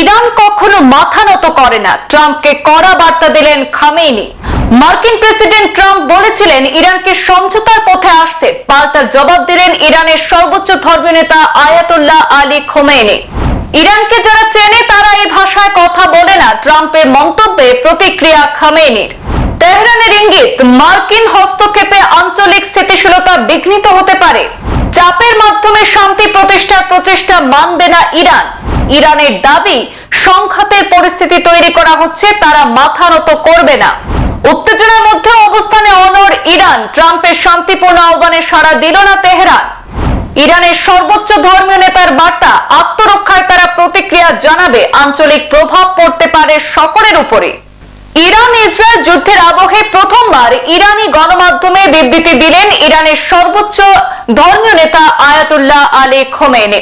Iran কখনো মাথা নত করে না। ট্রাম্পকে কড়া বার্তা দিলেন খামেইনি। মার্কিন প্রেসিডেন্ট ট্রাম্প বলেছিলেন, ইরানকে সমঝোতার পথে আসতে। পাল্টার জবাব দিলেন ইরানের সর্বোচ্চ ধর্মীয় নেতা আয়াতুল্লাহ আলী খোমেনি ইরানকে যারা চেনে, তারা এই ভাষায় কথা বলে না। ট্রাম্পের মন্তব্যে প্রতিক্রিয়া খামেনির তেহরানের ইঙ্গিত, মার্কিন হস্তক্ষেপে আঞ্চলিক স্থিতিশীলতা বিঘ্নিত হতে পারে। চাপের মাধ্যমে শান্তি প্রতিষ্ঠার প্রচেষ্টা মানবে না ইরান। ইরানের দাবি, সংঘাতের পরিস্থিতি তৈরি করা হচ্ছে, তারা মাথা নত করবে না। উত্তেজনার মধ্যে অবস্থানে অনর ইরান। ট্রাম্পের শান্তিপূর্ণ আহ্বানে সাড়া দিল না তেহরান। ইরানের সর্বোচ্চ ধর্মীয় নেতার বার্তা আত্মরক্ষায় তারা প্রতিক্রিয়া জানাবে, আঞ্চলিক প্রভাব পড়তে পারে সকলের উপরে। ইরান ইসরায়েল যুদ্ধের আবহে প্রথমবার ইরানি গণমাধ্যমে বিবৃতি দিলেন ইরানের সর্বোচ্চ ধর্মীয় নেতা আয়াতুল্লাহ আলী খোমেনি।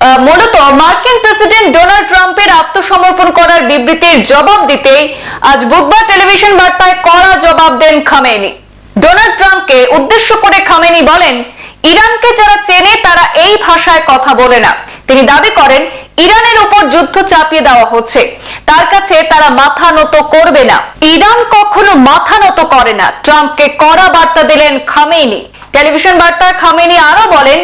মূলত মার্কিন প্রেসিডেন্ট ডোনাল্ড ট্রাম্পের আত্মসমর্পণ করার বিবৃতির জবাব দিতেই আজ বুধবার টেলিভিশন বার্তায় কড়া জবাব দেন খামেনি। ডোনাল্ড ট্রাম্পকে উদ্দেশ্য করে খামেনি বলেন, ইরানকে যারা চেনে তারা এই ভাষায় কথা বলে না। তিনি দাবি করেন, ইরানের উপর যুদ্ধ চাপিয়ে দেওয়া হচ্ছে। তার কাছে তারা মাথা নত করবে না। ইরান কখনো মাথা নত করে না। ট্রাম্পকে কড়া বার্তা দিলেন খামেনি। টেলিভিশন বার্তায় খামেনি আরও বলেন,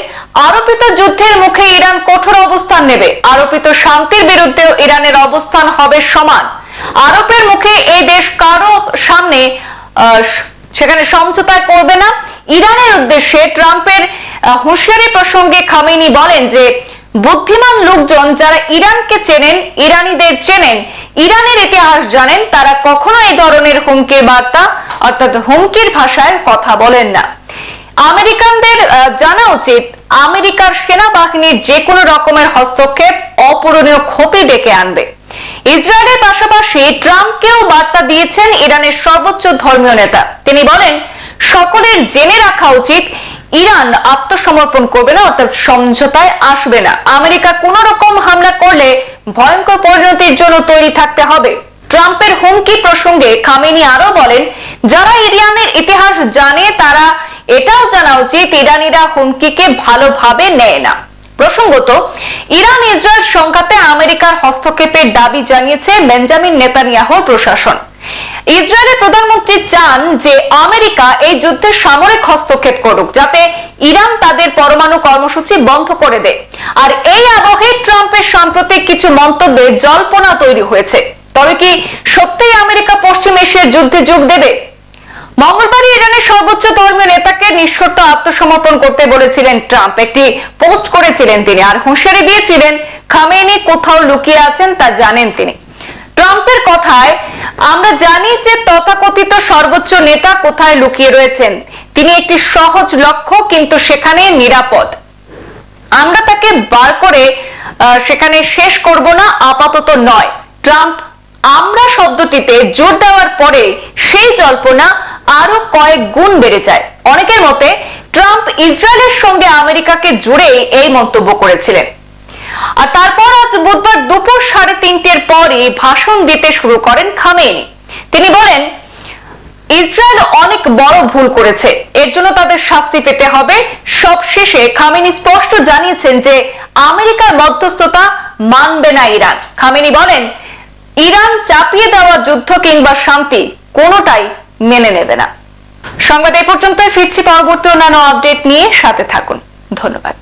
আরোপিত যুদ্ধের মুখে ইরান কঠোর অবস্থান নেবে। আরোপিত শান্তির বিরুদ্ধেও ইরানের অবস্থান হবে সমান। আরবের মুখে এই দেশ কারও সামনে সেখানে সমঝোতায় করবে না। ইরানের উদ্দেশ্যে ট্রাম্পের হুঁশিয়ারি প্রসঙ্গে খামেনি বলেন যে, বুদ্ধিমান লোকজন যারা ইরানকে চেনেন, ইরানিদের চেনেন, ইরানের ইতিহাস জানেন, তারা কখনো এই ধরনের হুমকির বার্তা, অর্থাৎ হুমকির ভাষায় কথা বলেন না। আমেরিকানদের জানা উচিত আমেরিকার সেনাবাহিনীর যে কোনো রকমের হস্তক্ষেপ অপূরণীয় ক্ষতি ডেকে আনবে। ইসরায়েলের পাশাপাশি ট্রাম্পকেও বার্তা দিয়েছেন ইরানের সর্বোচ্চ ধর্মীয় নেতা। তিনি বলেন, সকলের জেনে রাখা উচিত, ইরান আত্মসমর্পণ করবে না, অর্থাৎ সমঝোতায় আসবে না। আমেরিকা কোন রকম হামলা করলে ভয়ঙ্কর পরিণতির জন্য তৈরি থাকতে হবে। ট্রাম্পের হুমকি প্রসঙ্গে খামেনি আরও বলেন, যারা ইরানের ইতিহাস জানে, তারা উচিত ইরানিরা হুমকিকে ভালোভাবে নেয় না। প্রসঙ্গত, ইরান ইসরায়েল সংঘাতে আমেরিকার হস্তক্ষেপের দাবি জানিয়েছে বেঞ্জামিন নেতানিয়াহুর প্রশাসন। ইসরায়েলের প্রধানমন্ত্রী চান যে আমেরিকা এই যুদ্ধে সামরিক হস্তক্ষেপ করুক, যাতে ইরান তাদের পরমাণু কর্মসূচি বন্ধ করে দেয়। আর এই আবহে ট্রাম্পের সাম্প্রতিক কিছু মন্তব্যে জল্পনা তৈরি হয়েছে। তবে কি সত্যিই আমেরিকা পশ্চিম এশিয়ার যুদ্ধে যোগ দেবে? মঙ্গলবার ইরানের সর্বোচ্চ ধর্মীয় নেতাকে নিঃশর্ত আত্মসমর্পণ করতে বলেছিলেন ট্রাম্প। একটি পোস্ট করেছিলেন তিনি আর হুঁশিয়ারি দিয়েছিলেন, খামেনি কোথাও লুকিয়ে আছেন তা জানেন তিনি। ট্রাম্পের কথায়, আমরা জানি যে তথাকথিত সর্বোচ্চ নেতা কোথায় লুকিয়ে রয়েছেন। তিনি একটি সহজ লক্ষ্য, কিন্তু সেখানে নিরাপদ। আমরা তাকে বার করে সেখানে শেষ করব না, আপাতত নয়। ট্রাম্প, আমরা শব্দটিতে জোর দেওয়ার পরে সেই জল্পনা আরও কয়েক গুণ বেড়ে যায়। অনেকের মতে ট্রাম্প ইসরায়েলের সঙ্গে আমেরিকাকে জুড়ে এই মন্তব্য করেছিলেন। আর তারপর আজ বুধবার দুপুর সাড়ে তিনটের পরে ভাষণ দিতে শুরু করেন খামেনি। তিনি বলেন, ইসরায়েল অনেক বড় ভুল করেছে। এর জন্য তাদের শাস্তি পেতে হবে। সব শেষে খামেনি স্পষ্ট জানিয়েছেন যে আমেরিকার মধ্যস্থতা মানবে না ইরান। খামেনি বলেন, ইরান চাপিয়ে দেওয়া যুদ্ধ কিংবা শান্তি কোনোটাই মেনে নেবে না। সংবাদ এই পর্যন্তই ফিরছি পরবর্তী অন্যান্য আপডেট নিয়ে। সাথে থাকুন। ধন্যবাদ।